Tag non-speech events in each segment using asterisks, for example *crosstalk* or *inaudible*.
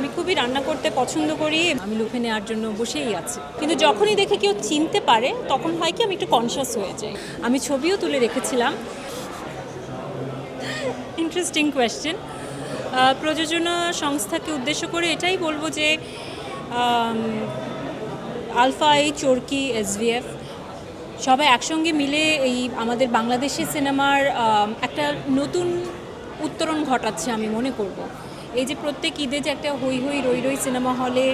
আমি খুবই রান্না করতে পছন্দ করি, আমি লুফে নেওয়ার জন্য বসেই আছি। কিন্তু যখনই দেখে কেউ চিনতে পারে, তখন হয় কি আমি একটু কনসিয়াস হয়ে যাই। আমি ছবিও তুলে রেখেছিলাম। ইন্টারেস্টিং কোয়েশ্চেন প্রযোজনা সংস্থাকে উদ্দেশ্য করে এটাই বলব যে আলফা এই চরকি এসভিএফ সবাই একসঙ্গে মিলে এই আমাদের বাংলাদেশি সিনেমার একটা নতুন উত্তরণ ঘটাচ্ছে আমি মনে করব। এই যে প্রত্যেক ঈদে যে একটা হই হই রই রই সিনেমা হলে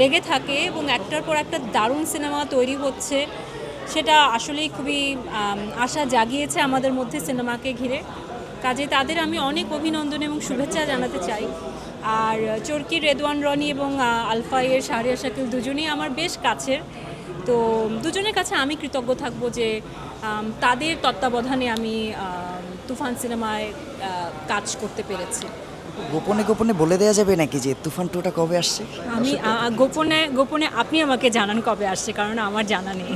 লেগে থাকে এবং একটার পর একটা দারুণ সিনেমা তৈরি হচ্ছে, সেটা আসলেই খুবই আশা জাগিয়েছে আমাদের মধ্যে সিনেমাকে ঘিরে। কাজে তাদের আমি অনেক অভিনন্দন এবং শুভেচ্ছা জানাতে চাই। আর চরকি, রেদওয়ান, রনি এবং আলফাইয়ের শাহরিয়া শাকিল দুজনেই আমার বেশ কাছের। তো দুজনের কাছে আমি কৃতজ্ঞ থাকব যে তাদের তত্ত্বাবধানে আমি তুফান সিনেমায় কাজ করতে পেরেছি। গোপনে গোপনে বলে দেওয়া যাবে নাকি যে তুফান টুটা কবে আসছে? আমি গোপনে গোপনে আপনি আমাকে জানান কবে আসছে কারণ আমার জানা নেই।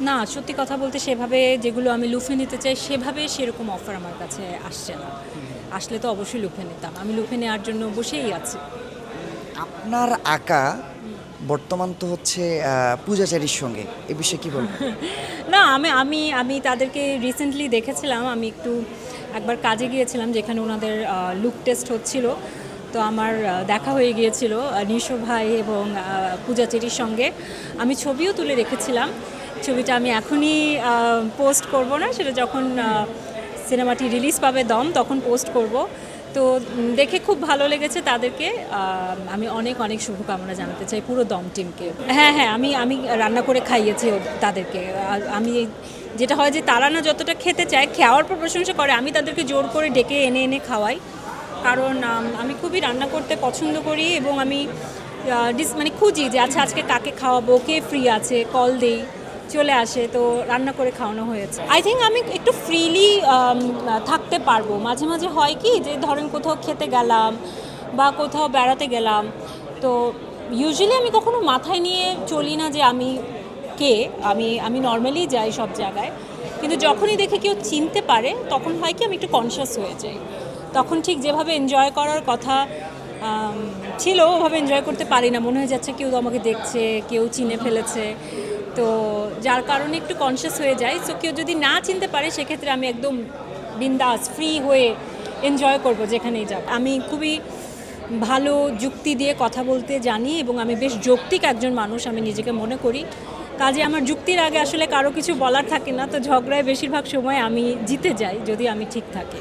না সত্যি কথা বলতে সেভাবে যেগুলো আমি লুফে নিতে চাই সেভাবে সেরকম অফার আমার কাছে আসছে না। আসলে তো অবশ্যই লুফে নিতাম। আমি লুফে নেওয়ার জন্য বসেই আছি। আপনার আঁকা বর্তমান তো হচ্ছে পূজাচারীর সঙ্গে। এ বিষয়ে কি বলবেন? *laughs* না আমি আমি আমি তাদেরকে রিসেন্টলি দেখেছিলাম আমি একটু একবার কাজে গিয়েছিলাম যেখানে ওনাদের লুক টেস্ট হচ্ছিল। তো আমার দেখা হয়ে গিয়েছিল নিশো ভাই এবং পূজা চেরির সঙ্গে। আমি ছবিও তুলে রেখেছিলাম। ছবিটা আমি এখনই পোস্ট করব না। সেটা যখন সিনেমাটি রিলিজ পাবে দম, তখন পোস্ট করব। তো দেখে খুব ভালো লেগেছে তাদেরকে। আমি অনেক অনেক শুভকামনা জানাতে চাই পুরো দম টিমকে। হ্যাঁ হ্যাঁ আমি আমি রান্না করে খাইয়েছি তাদেরকে। আমি যেটা হয় যে তারা না যতটা খেতে চায়, খাওয়ার পর প্রশংসা করে, আমি তাদেরকে জোর করে ডেকে এনে এনে খাওয়াই। কারণ, আমি খুবই রান্না করতে পছন্দ করি এবং আমি ডিস- মানে খুঁজি যে আচ্ছা আজকে কাকে খাওয়াবো, কে ফ্রি আছে কল দেই। চলে আসে, তো রান্না করে খাওয়ানো হয়েছে। আই থিঙ্ক আমি একটু ফ্রিলি থাকতে পারব। মাঝে মাঝে হয় কি যে ধরেন কোথাও খেতে গেলাম বা কোথাও বেড়াতে গেলাম, তো ইউজুয়ালি আমি কখনো মাথায় নিয়ে চলি না যে আমি কে। আমি আমি নর্মালি যাই সব জায়গায়। কিন্তু যখনই দেখে কেউ চিনতে পারে, তখন হয় কি আমি একটু কনসিয়াস হয়ে যাই। তখন ঠিক যেভাবে এনজয় করার কথা ছিল, ওভাবে এনজয় করতে পারি না। মনে হয়ে যাচ্ছে কেউ আমাকে দেখছে, কেউ চিনে ফেলেছে। তো যার কারণে একটু কনসিয়াস হয়ে যায় সো কেউ যদি না চিনতে পারে, সেক্ষেত্রে আমি একদম বিন্দাস ফ্রি হয়ে এনজয় করব যেখানেই যাব আমি খুবই ভালো যুক্তি দিয়ে কথা বলতে জানি এবং আমি বেশ যৌক্তিক একজন মানুষ, আমি নিজেকে মনে করি। কাজে আমার যুক্তির আগে আসলে কারও কিছু বলার থাকে না, তো ঝগড়ায় বেশিরভাগ সময় আমি জিতে যাই, যদি আমি ঠিক থাকি।